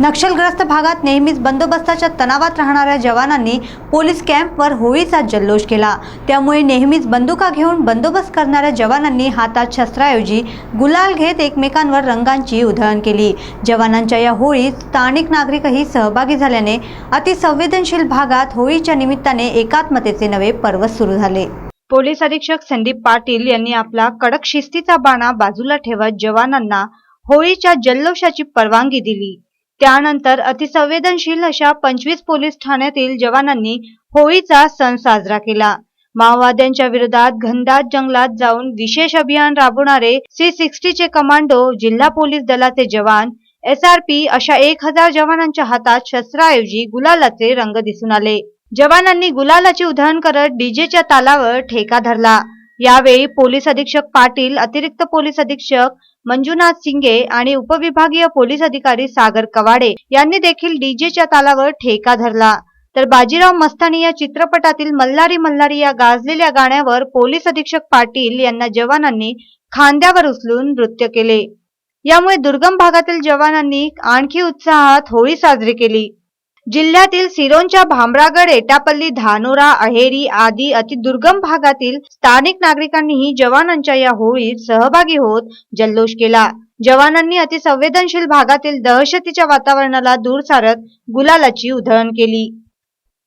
नक्षलग्रस्त भागात नेहमीच बंदोबस्ताच्या तणावात राहणाऱ्या जवानांनी पोलीस कॅम्पवर होळीचा जल्लोष केला. त्यामुळे नेहमीच बंदुका घेऊन बंदोबस्त करणाऱ्या जवानांनी हातात शस्त्राऐवजी गुलाल घेत एकमेकांवर रंगांची उधळण केली. जवानांच्या या होळीत स्थानिक नागरिकही सहभागी झाल्याने अतिसंवेदनशील भागात होळीच्या निमित्ताने एकात्मतेचे नवे पर्व सुरू झाले. पोलीस अधीक्षक संदीप पाटील यांनी आपला कडक शिस्तीचा बाणा बाजूला ठेवत जवानांना होळीच्या जल्लोषाची परवानगी दिली. त्यानंतर अतिसंवेदनशील अशा पंचवीस पोलीस ठाण्यातील जवानांनी होळीचा सण साजरा केला. माओवाद्यांच्या विरोधात घनदाट जंगलात जाऊन विशेष अभियान राबवणारे सी सिक्स्टीचे कमांडो जिल्हा पोलीस दलाचे जवान एसआरपी अशा एक हजार जवानांच्या हातात शस्त्राऐवजी गुलालाचे रंग दिसून आले. जवानांनी गुलालाची उधळण करत डीजेच्या तालावर ठेका धरला. यावेळी पोलीस अधीक्षक पाटील अतिरिक्त पोलीस अधीक्षक मंजुनाथ सिंगे आणि उपविभागीय पोलीस अधिकारी सागर कवाडे यांनी देखील डीजेच्या तालावर ठेका धरला. तर बाजीराव मस्तानी या चित्रपटातील मल्हारी मल्हारी या गाजलेल्या गाण्यावर पोलीस अधीक्षक पाटील यांना जवानांनी खांद्यावर उचलून नृत्य केले. यामुळे दुर्गम भागातील जवानांनी आणखी उत्साहात होळी साजरी केली. जिल्ह्यातील सिरोंच्या भामरागड एटापल्ली धानोरा अहेरी आदी अतिदुर्गम भागातील स्थानिक नागरिकांनीही जवानांच्या या होळीत सहभागी होत जल्लोष केला. जवानांनी अतिसंवेदनशील भागातील दहशतीच्या वातावरणाला दूर सारत गुलालाची उधळण केली.